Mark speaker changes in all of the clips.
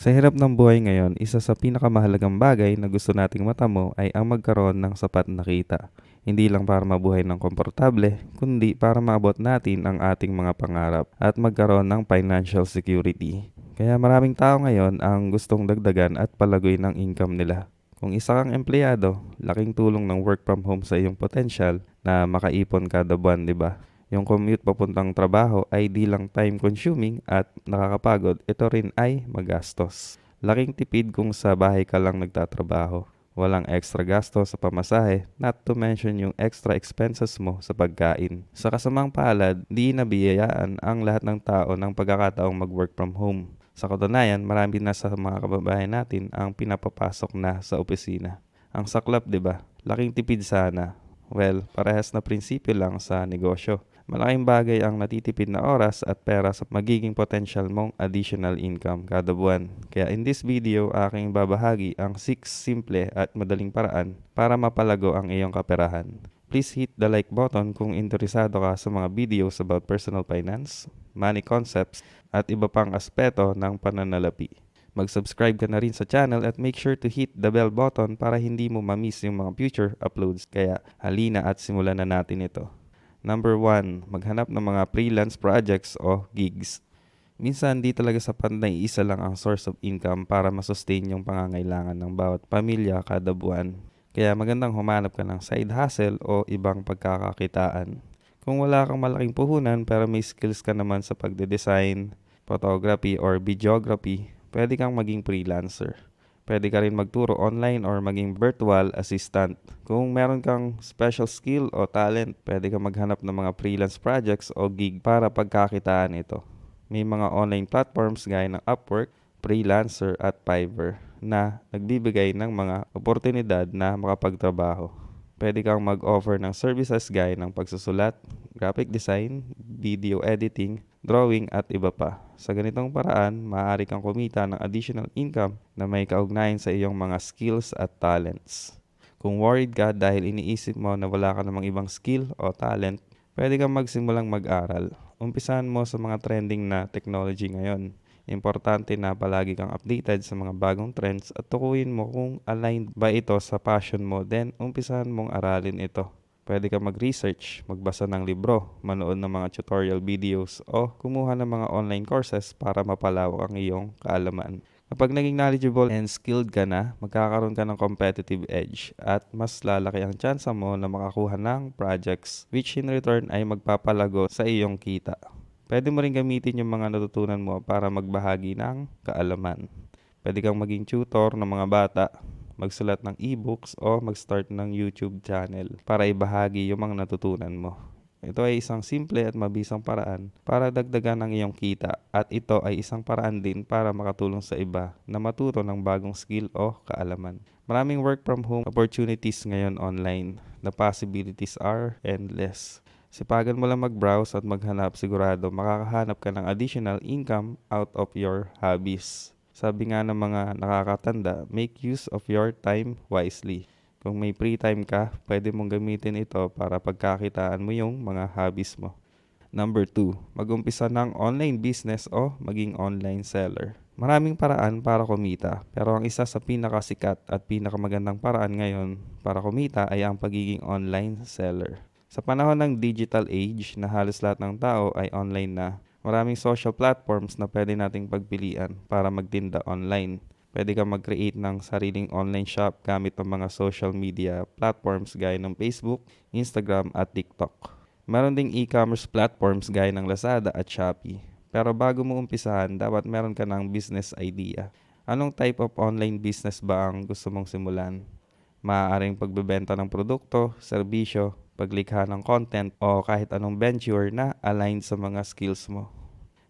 Speaker 1: Sa hirap ng buhay ngayon, isa sa pinakamahalagang bagay na gusto nating matamo ay ang magkaroon ng sapat na kita. Hindi lang para mabuhay ng komportable, kundi para maabot natin ang ating mga pangarap at magkaroon ng financial security. Kaya maraming tao ngayon ang gustong dagdagan at palagoy ng income nila. Kung isa kang empleyado, laking tulong ng work from home sa iyong potential na makaipon kada buwan, di ba? Yung commute papuntang trabaho ay di lang time consuming at nakakapagod, ito rin ay magastos. Laking tipid kung sa bahay ka lang nagtatrabaho. Walang extra gasto sa pamasahe, not to mention yung extra expenses mo sa pagkain. Sa kasamang palad, di nabiyayaan ang lahat ng tao ng pagkakataong mag-work from home. Sa katunayan, marami na sa mga kababayan natin ang pinapapasok na sa opisina. Ang saklap, di ba? Laking tipid sana. Well, parehas na prinsipyo lang sa negosyo. Malaking bagay ang natitipid na oras at pera sa magiging potential mong additional income kada buwan. Kaya in this video, aking babahagi ang 6 simple at madaling paraan para mapalago ang iyong kaperahan. Please hit the like button kung interesado ka sa mga videos about personal finance, money concepts, at iba pang aspeto ng pananalapi. Mag-subscribe ka na rin sa channel at make sure to hit the bell button para hindi mo ma-miss yung mga future uploads. Kaya halina at simulan na natin ito. Number 1, maghanap ng mga freelance projects o gigs. Minsan di talaga sapat na isa lang ang source of income para masustain yung pangangailangan ng bawat pamilya kada buwan. Kaya magandang humanap ka ng side hustle o ibang pagkakakitaan. Kung wala kang malaking puhunan pero may skills ka naman sa pagde-design, photography or videography, pwede kang maging freelancer. Pwede ka rin magturo online or maging virtual assistant. Kung meron kang special skill o talent, pwede kang maghanap ng mga freelance projects o gig para pagkakitaan ito. May mga online platforms gaya ng Upwork, Freelancer at Fiverr na nagbibigay ng mga oportunidad na makapagtrabaho. Pwede kang mag-offer ng services gaya ng pagsusulat, graphic design, video editing, drawing at iba pa. Sa ganitong paraan, maaari kang kumita ng additional income na may kaugnayan sa iyong mga skills at talents. Kung worried ka dahil iniisip mo na wala ka namang ibang skill o talent, pwede kang magsimulang mag-aral. Umpisahan mo sa mga trending na technology ngayon. Importante na palagi kang updated sa mga bagong trends at tukuyin mo kung aligned ba ito sa passion mo then umpisahan mong aralin ito. Pwede ka mag-research, magbasa ng libro, manood ng mga tutorial videos o kumuha ng mga online courses para mapalawak ang iyong kaalaman. Kapag naging knowledgeable and skilled ka na, magkakaroon ka ng competitive edge at mas lalaki ang tsansa mo na makakuha ng projects which in return ay magpapalago sa iyong kita. Pwede mo rin gamitin yung mga natutunan mo para magbahagi ng kaalaman. Pwede kang maging tutor ng mga bata, magsulat ng e-books o mag-start ng YouTube channel para ibahagi yung mga natutunan mo. Ito ay isang simple at mabisang paraan para dagdagan ang iyong kita at ito ay isang paraan din para makatulong sa iba na matuto ng bagong skill o kaalaman. Maraming work from home opportunities ngayon online. The possibilities are endless. Sipagan mo lang mag-browse at maghanap sigurado makakahanap ka ng additional income out of your hobbies. Sabi nga ng mga nakakatanda, make use of your time wisely. Kung may free time ka, pwede mong gamitin ito para pagkakitaan mo yung mga hobbies mo. Number 2, mag-umpisa ng online business o maging online seller. Maraming paraan para kumita, pero ang isa sa pinakasikat at pinakamagandang paraan ngayon para kumita ay ang pagiging online seller. Sa panahon ng digital age na halos lahat ng tao ay online na, maraming social platforms na pwede nating pagpilian para magtinda online. Pwede kang mag-create ng sariling online shop gamit ang mga social media platforms gaya ng Facebook, Instagram at TikTok. Meron ding e-commerce platforms gaya ng Lazada at Shopee. Pero bago mo umpisahan, dapat meron ka ng business idea. Anong type of online business ba ang gusto mong simulan? Maaaring pagbebenta ng produkto, serbisyo, paglikha ng content o kahit anong venture na aligned sa mga skills mo.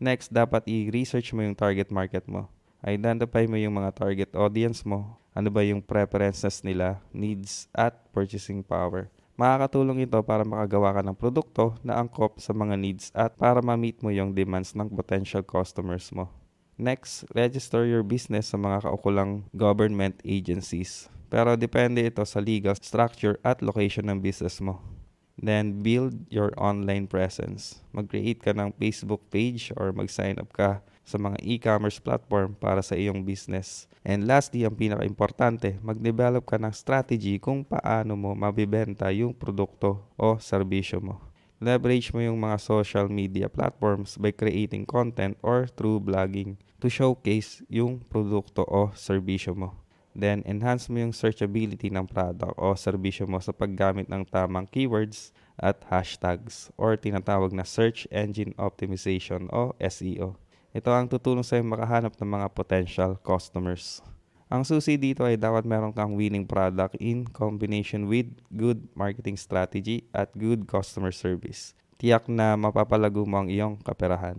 Speaker 1: Next, dapat i-research mo yung target market mo. Identify mo yung mga target audience mo, ano ba yung preferences nila, needs, at purchasing power. Makakatulong ito para makagawa ka ng produkto na angkop sa mga needs at para ma-meet mo yung demands ng potential customers mo. Next, register your business sa mga kaukulang government agencies. Pero depende ito sa legal structure at location ng business mo. Then, build your online presence. Mag-create ka ng Facebook page or mag-sign up ka sa mga e-commerce platform para sa iyong business. And lastly, ang pinaka-importante, mag-develop ka ng strategy kung paano mo mabibenta yung produkto o serbisyo mo. Leverage mo yung mga social media platforms by creating content or through blogging to showcase yung produkto o serbisyo mo. Then, enhance mo yung searchability ng product o serbisyo mo sa paggamit ng tamang keywords at hashtags or tinatawag na Search Engine Optimization o SEO. Ito ang tutulong sa'yo makahanap ng mga potential customers. Ang susi dito ay dapat meron kang winning product in combination with good marketing strategy at good customer service. Tiyak na mapapalago mo ang iyong kaperahan.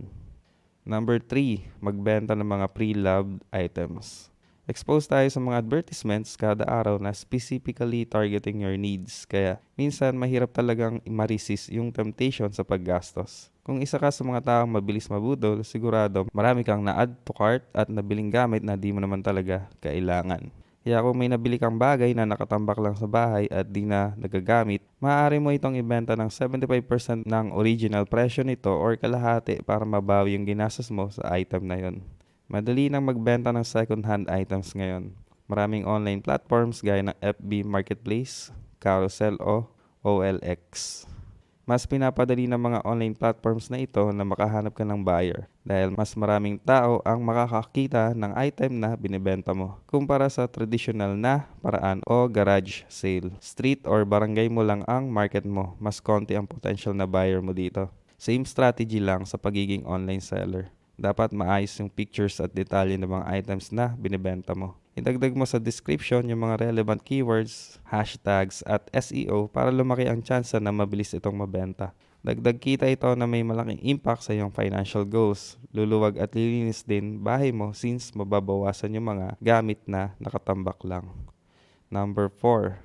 Speaker 1: Number 3, magbenta ng mga pre-loved items. Expose tayo sa mga advertisements kada araw na specifically targeting your needs. Kaya minsan mahirap talagang marisis yung temptation sa paggastos. Kung isa ka sa mga taong mabilis mabudol, sigurado marami kang na-add to cart at nabiling gamit na di mo naman talaga kailangan. Kaya kung may nabili kang bagay na nakatambak lang sa bahay at di na nagagamit, maaari mo itong ibenta ng 75% ng original presyo nito or kalahati para mabawi yung ginastos mo sa item na yon. Madali nang magbenta ng second-hand items ngayon. Maraming online platforms gaya ng FB Marketplace, Carousel o OLX. Mas pinapadali ng mga online platforms na ito na makahanap ka ng buyer dahil mas maraming tao ang makakakita ng item na binibenta mo kumpara sa traditional na paraan o garage sale. Street or barangay mo lang ang market mo, mas konti ang potential na buyer mo dito. Same strategy lang sa pagiging online seller dapat maayos yung pictures at detalye ng mga items na binibenta mo. Idagdag mo sa description yung mga relevant keywords, hashtags at SEO para lumaki ang tsansa na mabilis itong mabenta. Dagdag kita ito na may malaking impact sa iyong financial goals. Luluwag at lilinis din bahay mo since mababawasan yung mga gamit na nakatambak lang. Number 4.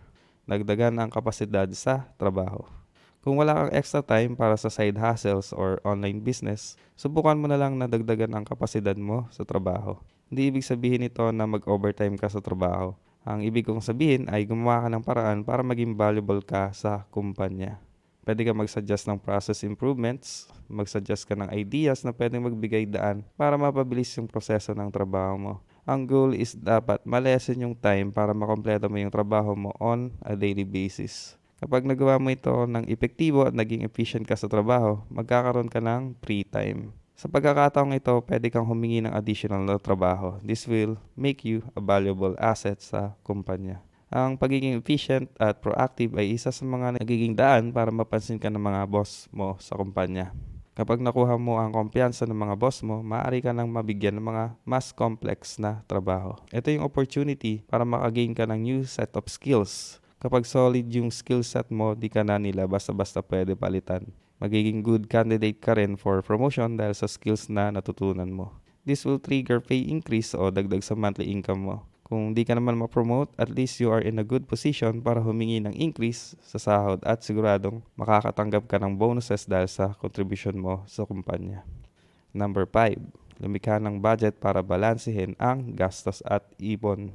Speaker 1: Dagdagan ang kapasidad sa trabaho. Kung wala kang extra time para sa side hustles or online business, subukan mo na lang na dagdagan ang kapasidad mo sa trabaho. Hindi ibig sabihin ito na mag-overtime ka sa trabaho. Ang ibig kong sabihin ay gumawa ka ng paraan para maging valuable ka sa kumpanya. Pwede ka mag-suggest ng process improvements, mag-suggest ka ng ideas na pwedeng magbigay daan para mapabilis yung proseso ng trabaho mo. Ang goal is dapat malesen yung time para makompleto mo yung trabaho mo on a daily basis. Kapag nagawa mo ito ng epektibo at naging efficient ka sa trabaho, magkakaroon ka ng free time. Sa pagkakataong ito, pwede kang humingi ng additional na trabaho. This will make you a valuable asset sa kumpanya. Ang pagiging efficient at proactive ay isa sa mga nagiging daan para mapansin ka ng mga boss mo sa kumpanya. Kapag nakuha mo ang kumpiyansa ng mga boss mo, maaari ka nang mabigyan ng mga mas complex na trabaho. Ito yung opportunity para makagain ka ng new set of skills Kapag solid yung skill set mo, di ka na nila basta-basta pwede palitan. Magiging good candidate ka rin for promotion dahil sa skills na natutunan mo. This will trigger pay increase o dagdag sa monthly income mo. Kung di ka naman ma-promote, at least you are in a good position para humingi ng increase sa sahod at siguradong makakatanggap ka ng bonuses dahil sa contribution mo sa kumpanya. Number 5. Lumikha ng budget para balansehin ang gastos at ipon.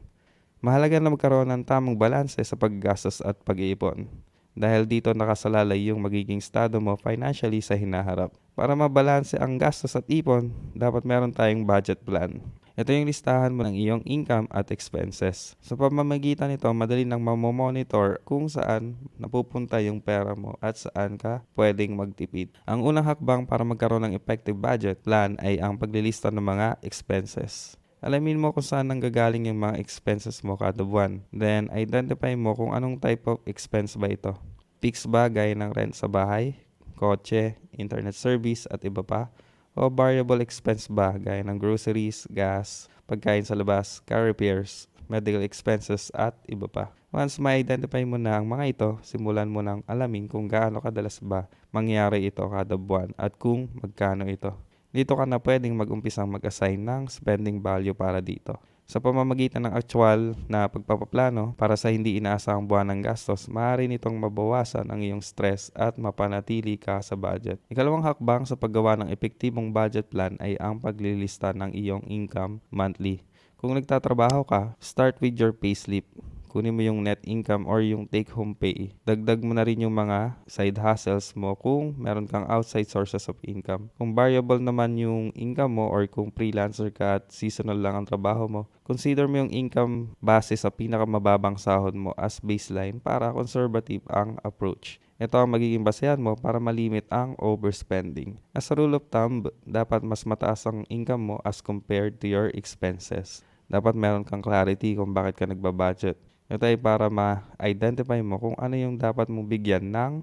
Speaker 1: Mahalaga na magkaroon ng tamang balanse sa paggastos at pag-iipon dahil dito nakasalalay yung magiging estado mo financially sa hinaharap. Para mabalanse ang gastos at ipon, dapat meron tayong budget plan. Ito yung listahan mo ng iyong income at expenses. Sa pamamagitan nito, madali nang mamomonitor kung saan napupunta yung pera mo at saan ka pwedeng magtipid. Ang unang hakbang para magkaroon ng effective budget plan ay ang paglilista ng mga expenses. Alamin mo kung saan nanggagaling yung mga expenses mo kada buwan. Then, identify mo kung anong type of expense ba ito. Fixed ba gaya ng rent sa bahay, kotse, internet service at iba pa? O variable expense ba gaya ng groceries, gas, pagkain sa labas, car repairs, medical expenses at iba pa? Once ma-identify mo na ang mga ito, simulan mo nang alamin kung gaano kadalas ba mangyari ito kada buwan at kung magkano ito. Dito ka na pwedeng mag-umpisang mag-assign ng spending value para dito. Sa pamamagitan ng actual na pagpapaplano para sa hindi inaasahang buwan ng gastos, maaari nitong mabawasan ang iyong stress at mapanatili ka sa budget. Ikalawang hakbang sa paggawa ng epektibong budget plan ay ang paglilista ng iyong income monthly. Kung nagtatrabaho ka, start with your payslip. Kunin mo yung net income or yung take home pay. Dagdag mo na rin yung mga side hustles mo kung meron kang outside sources of income. Kung variable naman yung income mo or kung freelancer ka at seasonal lang ang trabaho mo, consider mo yung income base sa pinakamababang sahod mo as baseline para conservative ang approach. Ito ang magiging basehan mo para malimit ang overspending. As a rule of thumb, dapat mas mataas ang income mo as compared to your expenses. Dapat meron kang clarity kung bakit ka nagbabudget. Ito ay para ma-identify mo kung ano yung dapat mong bigyan ng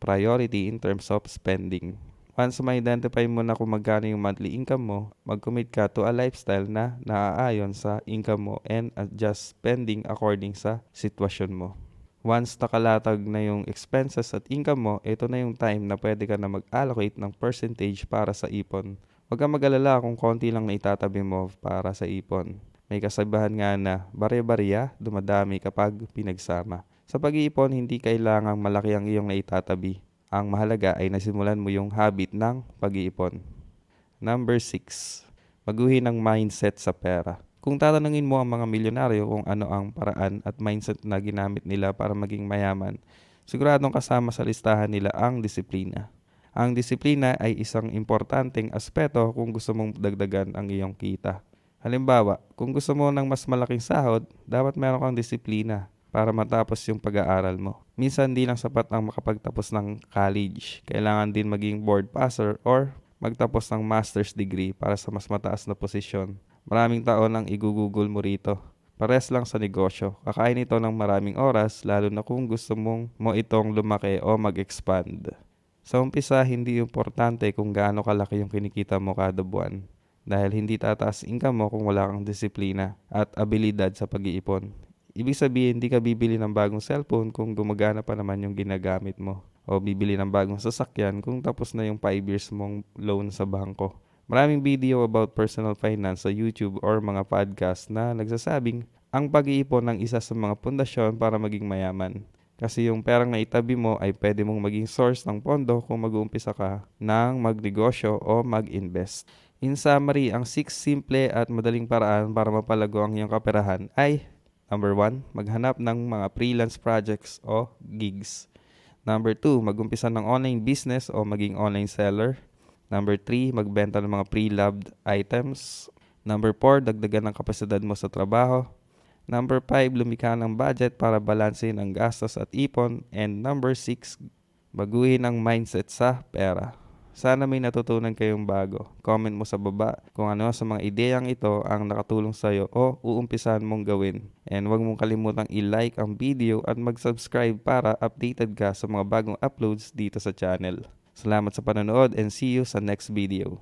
Speaker 1: priority in terms of spending. Once ma-identify mo na kung magkano yung monthly income mo, mag-commit ka to a lifestyle na naaayon sa income mo and adjust spending according sa sitwasyon mo. Once nakalatag na yung expenses at income mo, ito na yung time na pwede ka na mag-allocate ng percentage para sa ipon. Huwag kang mag-alala kung konti lang na itatabi mo para sa ipon. May kasabihan nga na bare-barya, dumadami kapag pinagsama. Sa pag-iipon, hindi kailangang malaki ang iyong naitatabi. Ang mahalaga ay nasimulan mo yung habit ng pag-iipon. Number 6. Baguhin ang mindset sa pera. Kung tatanungin mo ang mga milyonaryo kung ano ang paraan at mindset na ginamit nila para maging mayaman, siguradong kasama sa listahan nila ang disiplina. Ang disiplina ay isang importanteng aspeto kung gusto mong dagdagan ang iyong kita. Halimbawa, kung gusto mo ng mas malaking sahod, dapat meron kang disiplina para matapos yung pag-aaral mo. Minsan di lang sapat ang makapagtapos ng college. Kailangan din maging board passer or magtapos ng master's degree para sa mas mataas na posisyon. Maraming taon ang igugugol mo rito. Pares lang sa negosyo. Kakain ito ng maraming oras lalo na kung gusto mong mo itong lumaki o mag-expand. Sa umpisa, hindi importante kung gaano kalaki yung kinikita mo kada buwan dahil hindi tataas income mo kung wala kang disiplina at abilidad sa pag-iipon. Ibig sabihin, hindi ka bibili ng bagong cellphone kung gumagana pa naman yung ginagamit mo. O bibili ng bagong sasakyan kung tapos na yung 5 years mong loan sa bangko. Maraming video about personal finance sa YouTube or mga podcast na nagsasabing ang pag-iipon ng isa sa mga pundasyon para maging mayaman. Kasi yung perang naitabi mo ay pwede mong maging source ng pondo kung mag-uumpisa ka ng magnegosyo o mag-invest. In summary, ang 6 simple at madaling paraan para mapalago ang iyong kaperahan ay Number 1, maghanap ng mga freelance projects o gigs. Number 2, magumpisa ng online business o maging online seller. Number 3, magbenta ng mga pre-loved items. Number 4, dagdagan ng kapasidad mo sa trabaho. Number 5, lumikha ng budget para balansin ang gastos at ipon. And number 6, baguhin ang mindset sa pera. Sana may natutunan kayong bago. Comment mo sa baba kung ano sa mga ideyang ito ang nakatulong sa'yo o uumpisahan mong gawin. And huwag mong kalimutang i-like ang video at mag-subscribe para updated ka sa mga bagong uploads dito sa channel. Salamat sa panonood and see you sa next video.